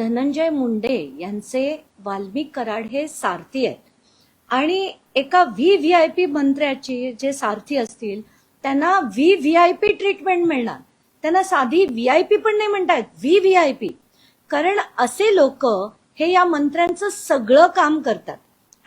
धनंजय मुंडे यांचे वाल्मिक कराड हे सारथी आहेत. आणि एका व्ही व्ही आय पी मंत्र्याची जे सारथी असतील त्यांना V V I P treatment मिळणार. त्यांना साधी व्ही आय पी पण नाही म्हणतायत व्ही व्ही आय पी कारण असे लोक हे या मंत्र्यांचं सगळं काम करतात.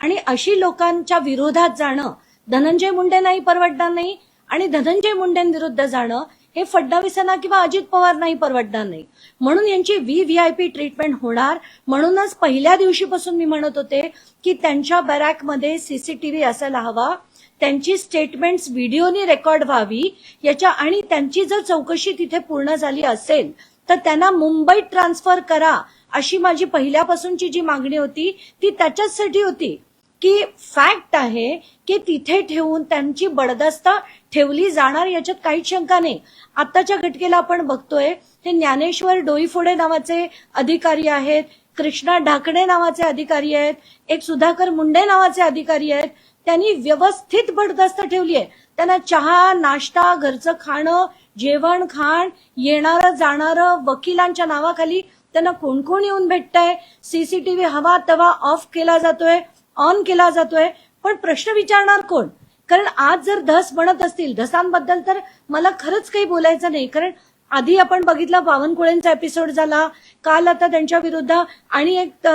आणि अशी लोकांच्या विरोधात जाणं धनंजय मुंडेंनाही परवडणार नाही आणि धनंजय मुंडेंविरुद्ध जाणं हे फडणवीसांना किंवा अजित पवारनाही परवडणार नाही. म्हणून यांची V V I P treatment होणार. म्हणूनच पहिल्या दिवशीपासून मी म्हणत होते की त्यांच्या बॅरॅकमध्ये सीसीटीव्ही असायला हवा. त्यांची स्टेटमेंट्स व्हिडिओनी रेकॉर्ड व्हावी. याच्या आणि त्यांची जर चौकशी तिथे पूर्ण झाली असेल तर त्यांना मुंबईत ट्रान्सफर करा अशी माझी पहिल्यापासूनची जी मागणी होती ती त्याच्याचसाठी होती. की फॅक्ट आहे की तिथे ठेवून त्यांची बडदस्त ठेवली जाणार याच्यात काहीच शंका नाही. आताच्या घटकेला आपण बघतोय हे ज्ञानेश्वर डोईफोडे नावाचे अधिकारी आहेत कृष्णा ढाकणे नावाचे अधिकारी आहेत एक सुधाकर मुंडे नावाचे अधिकारी आहेत त्यांनी व्यवस्थित बडदस्त ठेवली आहे. त्यांना चहा नाश्ता घरचं खाणं जेवण खाण येणारं जाणारं वकिलांच्या नावाखाली त्यांना कोण कोण येऊन भेटतंय? सीसीटीव्ही हवा तवा ऑफ केला जातोय. ऑन केला जातोय. पण प्रश्न विचारणार कोण? कारण आज जर धस म्हणत असतील धसांबद्दल तर मला खरंच काही बोलायचं नाही. कारण आधी आपण बघितलं बावनकुळेंचा एपिसोड झाला. काल आता त्यांच्या विरुद्ध आणि एक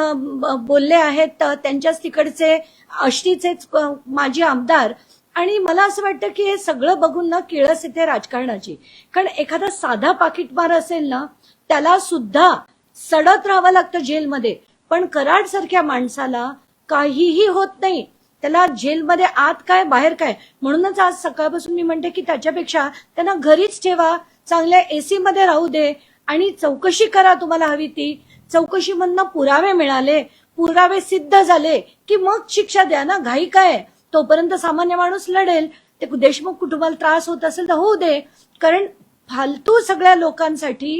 बोलले आहेत त्यांच्याच तिकडचे आष्टीचेच माजी आमदार. आणि मला असं वाटतं की हे सगळं बघून ना किळस येते राजकारणाची. कारण एखादा साधा पाकिटमार असेल ना त्याला सुद्धा सडत राहावं लागतं जेलमध्ये. पण कराड सारख्या माणसाला काहीही होत नाही. त्याला जेलमध्ये आत काय बाहेर काय? म्हणूनच आज सकाळपासून मी म्हणते की त्याच्यापेक्षा त्यांना घरीच ठेवा चांगल्या एसी मध्ये राहू दे आणि चौकशी करा तुम्हाला हवी ती. चौकशीमधनं पुरावे मिळाले पुरावे सिद्ध झाले की मग शिक्षा द्या ना घाई काय? आहे? तोपर्यंत सामान्य माणूस लढेल. ते देशमुख कुटुंबाला त्रास होत असेल तर होऊ दे. कारण फालतू सगळ्या लोकांसाठी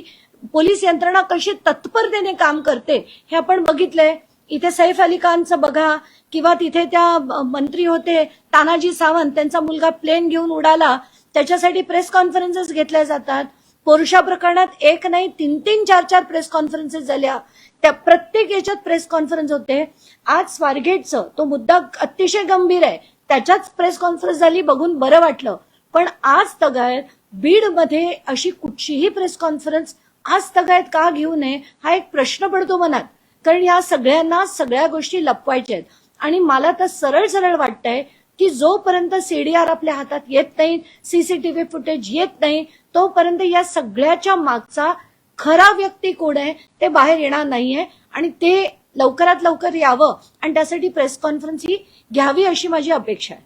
पोलीस यंत्रणा कशी तत्परतेने काम करते हे आपण बघितलंय. इथे सैफ अली खानचं बघा किंवा तिथे त्या मंत्री होते तानाजी सावंत त्यांचा मुलगा प्लेन घेऊन उडाला त्याच्यासाठी प्रेस कॉन्फरन्सेस घेतल्या जातात. पोरुषा प्रकरणात एक नाही तीन तीन चार चार प्रेस कॉन्फरन्सेस झाल्या. त्या प्रत्येक याच्यात प्रेस कॉन्फरन्स होते. आज स्वारगेटचं तो मुद्दा अतिशय गंभीर आहे. त्याच्याच प्रेस कॉन्फरन्स झाली बघून बरं वाटलं. पण आज तगायत बीडमध्ये अशी कुठचीही प्रेस कॉन्फरन्स आज तगायत का घेऊ नये हा एक प्रश्न पडतो मनात. कारण या सगळ्यांना सगळ्या गोष्टी लपवायच्या आहेत आणि मला तर सरळ सरळ वाटतंय की जोपर्यंत सीडीआर आपल्या हातात येत नाही सीसीटीव्ही फुटेज येत नाही तोपर्यंत या सगळ्याच्या मागचा खरा व्यक्ती कोण आहे ते बाहेर येणार नाहीये. आणि ते लवकरात लवकर यावं. आणि त्यासाठी प्रेस कॉन्फरन्स ही घ्यावी अशी माझी अपेक्षा आहे.